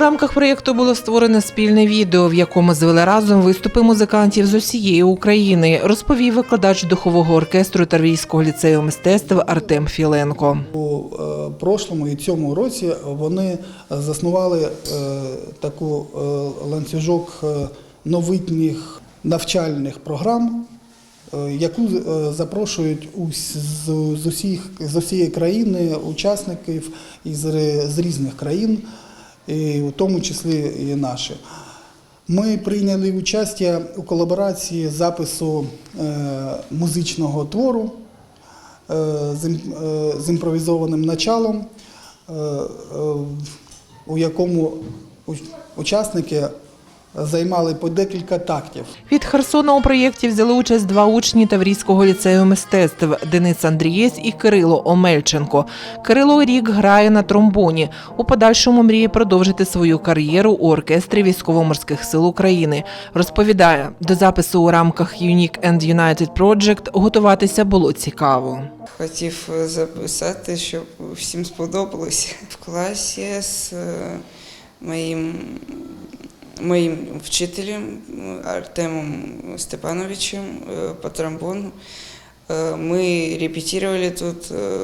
рамках проєкту було створено спільне відео, в якому звели разом виступи музикантів з усієї України, розповів викладач духового оркестру Тарвійського ліцею мистецтв Артем Філенко. У е, прошлому і цьому році вони заснували е, таку е, ланцюжок новітніх навчальних програм, яку запрошують з, усіх, з усієї країни учасників із різних країн, і в тому числі і наші. Ми прийняли участь у колаборації запису е, музичного твору е, е, з імпровізованим началом, у якому учасники займали по декілька тактів. Від Херсона у проєкті взяли участь два учні Таврійського ліцею мистецтв Денис Андрієць і Кирило Омельченко. Кирило рік грає на тромбоні. У подальшому мріє продовжити свою кар'єру у оркестрі військово-морських сил України. Розповідає, до запису у рамках Unique and United Project готуватися було цікаво. Хотів е, записати, щоб всім сподобалось. В класі з е, моїм, моїм вчителем Артемом Степановичем е, по тромбону. Е, Ми репетировали тут е.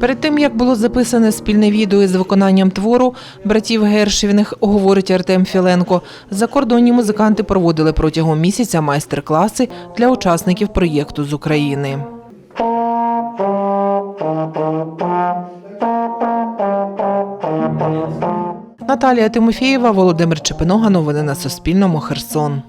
Перед тим як було записане спільне відео із виконанням твору братів Гершевіних, говорить Артем Філенко. Закордонні музиканти проводили протягом місяця майстер-класи для учасників проєкту з України. Наталія Тимофієва, Володимир Чепиного. Новини на Суспільному. Херсон.